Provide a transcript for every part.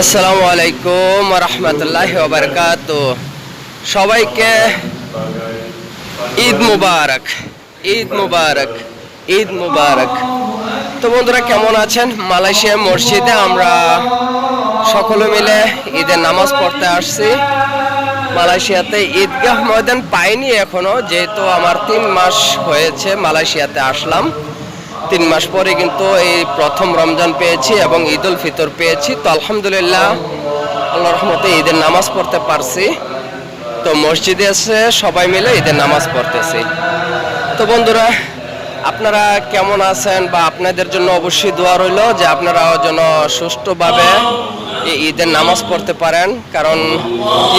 আসসালামু আলাইকুম রহমতুল্লাহ বারকাত সবাইকে ঈদ মুবারক ঈদ মুবারক ঈদ মুবারক। তো বন্ধুরা, কেমন আছেন? মালয়েশিয়া মসজিদে আমরা সকলে মিলে ঈদের নামাজ পড়তে আসছি। মালয়েশিয়াতে ঈদগাহ ময়দান পাইনি এখনও, যেহেতু আমার তিন মাস হয়েছে মালয়েশিয়াতে আসলাম। তিন মাস পরে কিন্তু এই প্রথম রমজান পেয়েছি এবং ঈদ উল ফিতর পেয়েছি। তো আলহামদুলিল্লাহ আল্লাহ রহমতে ঈদের নামাজ পড়তে পারছি। তো মসজিদে এসে সবাই মিলে ঈদের নামাজ পড়তেছি। তো বন্ধুরা, আপনারা কেমন আছেন বা আপনাদের জন্য অবশ্যই দোয়া রইল যে আপনারাও যেন সুষ্ঠুভাবে এই ঈদের নামাজ পড়তে পারেন। কারণ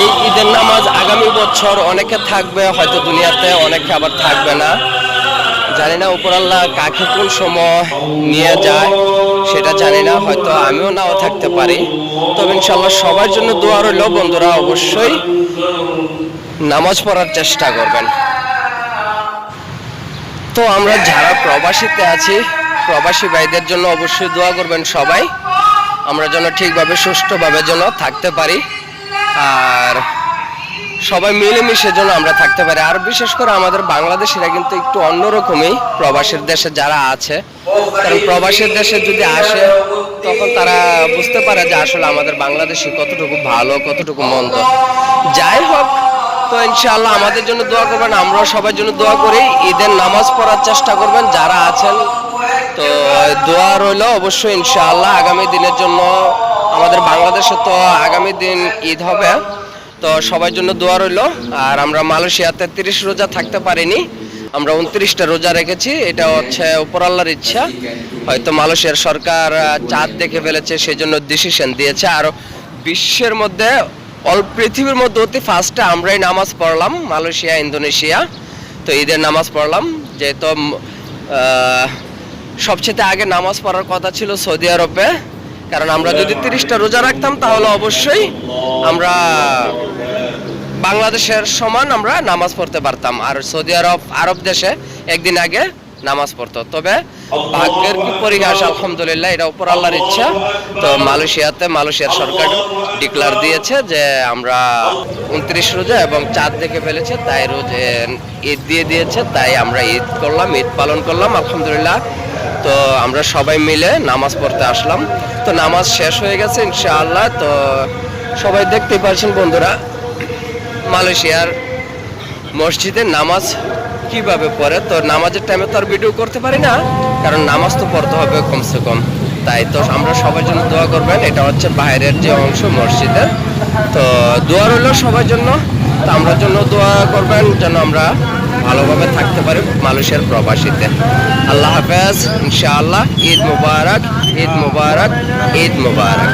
এই ঈদের নামাজ আগামী বছর অনেকে থাকবে, হয়তো দুনিয়াতে অনেকে আবার থাকবে না। জানি না উপরাল্লাহ কাকে কোন সময় নিয়ে যায়, সেটা জানি না, হয়তো আমিও নাও থাকতে পারি। তবে ইনশাল্লাহ সবার জন্য দোয়া রইল, বন্ধুরা অবশ্যই নামাজ পড়ার চেষ্টা করবেন। তো আমরা যারা প্রবাসীতে আছি, প্রবাসী ভাইদের জন্য অবশ্যই দোয়া করবেন সবাই। আমরা যেন ঠিকভাবে, সুষ্ঠুভাবে যেন থাকতে পারি। আর সবাই মিলেমিশে যেন আমরা থাকতে পারি। আর বিশেষ করে আমাদের বাংলাদেশিরা কিন্তু একটু অন্যরকমই প্রবাসের দেশে যারা আছে। কারণ প্রবাসের দেশে যদি আসে, তখন তারা বুঝতে পারে যে আসলে আমাদের বাংলাদেশি কতটুকু ভালো, কতটুকু মন্দ। যাই হোক, তো ইনশাআল্লাহ আমাদের জন্য দোয়া করবেন, আমরাও সবার জন্য দোয়া করি। ঈদের নামাজ পড়ার চেষ্টা করবেন, যারা আছেন। তো দোয়া রইল অবশ্যই ইনশাআল্লাহ আগামী দিনের জন্য। আমাদের বাংলাদেশে তো আগামী দিন ঈদ হবে। তো সবার জন্য দোয়া রইল। আর আমরা মালয়েশিয়াতে তিরিশ রোজা থাকতে পারিনি। আমরা উনত্রিশটা রোজা রেখেছি। এটা হচ্ছে উপরাল্লার ইচ্ছা। হয়তো মালয়েশিয়ার সরকার চাঁদ দেখে ফেলেছে সেই জন্য ডিসিশন দিয়েছে। আর বিশ্বের মধ্যে, অল পৃথিবীর মধ্যে অতি ফার্স্টে আমরাই নামাজ পড়লাম, মালয়েশিয়া, ইন্দোনেশিয়া। তো ঈদের নামাজ পড়লাম। যেহেতু সবচেয়ে আগে নামাজ পড়ার কথা ছিল সৌদি আরবে। কারণ আমরা যদি তিরিশটা রোজা রাখতাম, তাহলে অবশ্যই আমরা বাংলাদেশের সমান আমরা নামাজ পড়তে পারতাম, আর সৌদি আরব আরব দেশে একদিন আগে নামাজ পড়তো। তবে ভাগ্যের কি পরিহাস, আলহামদুলিল্লাহ, এটা উপর আল্লাহর ইচ্ছা। তো মালয়েশিয়াতে মালয়েশিয়ার সরকার ডিক্লার দিয়েছে যে আমরা উনত্রিশ রোজা এবং চাঁদ দেখে ফেলেছে, তাই রোজ ঈদ দিয়ে দিয়েছে, তাই আমরা ঈদ করলাম, ঈদ পালন করলাম, আলহামদুলিল্লাহ। তো আমরা সবাই মিলে নামাজ পড়তে আসলাম। তো নামাজ শেষ হয়ে গেছে, ইনশাআল্লাহ। তো সবাই দেখতে পাচ্ছেন বন্ধুরা, মালয়েশিয়ার মসজিদে নামাজ কীভাবে পড়ে? তো নামাজের টাইমে তো আর ভিডিও করতে পারি না, কারণ নামাজ তো পড়তে হবে কমসে কম। তাই তো আমরা সবার জন্য দোয়া করবেন, এটা হচ্ছে বাইরের যে অংশ মসজিদের তো দোয়া রইল সবার জন্য, তো আমরা জন্য দোয়া করবেন যেন আমরা ভালোভাবে থাকতে পারি মালয়েশিয়ার প্রবাসীতে। আল্লাহ হাফেজ, ইনশাআল্লাহ, ঈদ মুবারক ঈদ মুবারক ঈদ মুবারক।